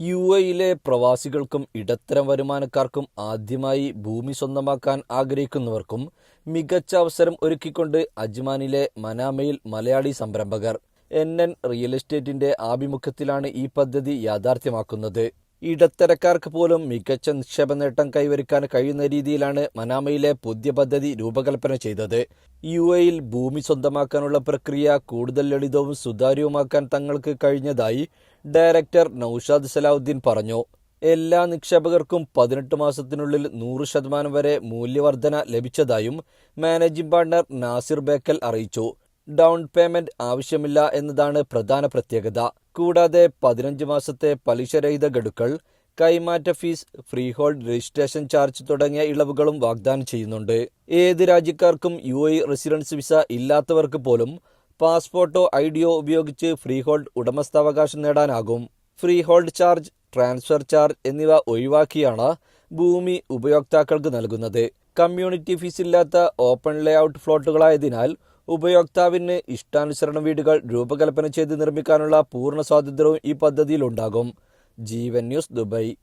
U എയിലെ പ്രവാസികൾക്കും ഇടത്തരം വരുമാനക്കാർക്കും ആദ്യമായി ഭൂമി സ്വന്തമാക്കാൻ ആഗ്രഹിക്കുന്നവർക്കും മികച്ച അവസരം ഒരുക്കിക്കൊണ്ട് അജ്മാനിലെ മനാമയിൽ മലയാളി സംരംഭകർ. എൻ എൻ റിയൽ എസ്റ്റേറ്റിന്റെ ആഭിമുഖ്യത്തിലാണ് ഈ പദ്ധതി യാഥാർത്ഥ്യമാക്കുന്നത്. ഇടത്തരക്കാർക്ക് പോലും മികച്ച നിക്ഷേപ നേട്ടം കൈവരിക്കാൻ കഴിയുന്ന രീതിയിലാണ് മനാമയിലെ പുതിയ പദ്ധതി രൂപകൽപ്പന ചെയ്തത്. യു എയിൽ ഭൂമി സ്വന്തമാക്കാനുള്ള പ്രക്രിയ കൂടുതൽ ലളിതവും സുതാര്യവുമാക്കാൻ തങ്ങൾക്ക് കഴിഞ്ഞതായി ഡയറക്ടർ നൌഷാദ് സലാഹുദ്ദീൻ പറഞ്ഞു. എല്ലാ നിക്ഷേപകർക്കും പതിനെട്ട് മാസത്തിനുള്ളിൽ നൂറ് ശതമാനം വരെ മൂല്യവർധന ലഭിച്ചതായും മാനേജിംഗ് പാർട്ണർ നാസിർ ബേക്കൽ അറിയിച്ചു. ഡൗൺ പേയ്മെന്റ് ആവശ്യമില്ല എന്നതാണ് പ്രധാന പ്രത്യേകത. കൂടാതെ പതിനഞ്ച് മാസത്തെ പലിശരഹിത ഗഡുക്കൾ കൈമാറ്റ fee free hold registration charge തുടങ്ങിയ ഇളവുകളും വാഗ്ദാനം ചെയ്യുന്നുണ്ട്. ഏത് രാജ്യക്കാർക്കും യു എ റെസിഡൻസ് വിസ ഇല്ലാത്തവർക്ക് പോലും പാസ്പോർട്ടോ ഐഡിയോ ഉപയോഗിച്ച് ഫ്രീ ഹോൾഡ് ഉടമസ്ഥാവകാശം നേടാനാകും. Free hold charge transfer charge എന്നിവ ഒഴിവാക്കിയാണ് ഭൂമി ഉപയോക്താക്കൾക്ക് നൽകുന്നത്. കമ്മ്യൂണിറ്റി ഫീസ് ഇല്ലാത്ത ഓപ്പൺ ലേഔട്ട് ഫ്ലോട്ടുകളായതിനാൽ ഉപയോക്താവിന് ഇഷ്ടാനുസരണം വീടുകൾ രൂപകൽപ്പന ചെയ്ത് നിർമ്മിക്കാനുള്ള പൂർണ സ്വാതന്ത്ര്യവും ഈ പദ്ധതിയിലുണ്ടാകും. ജീവൻ ന്യൂസ് ദുബായ്.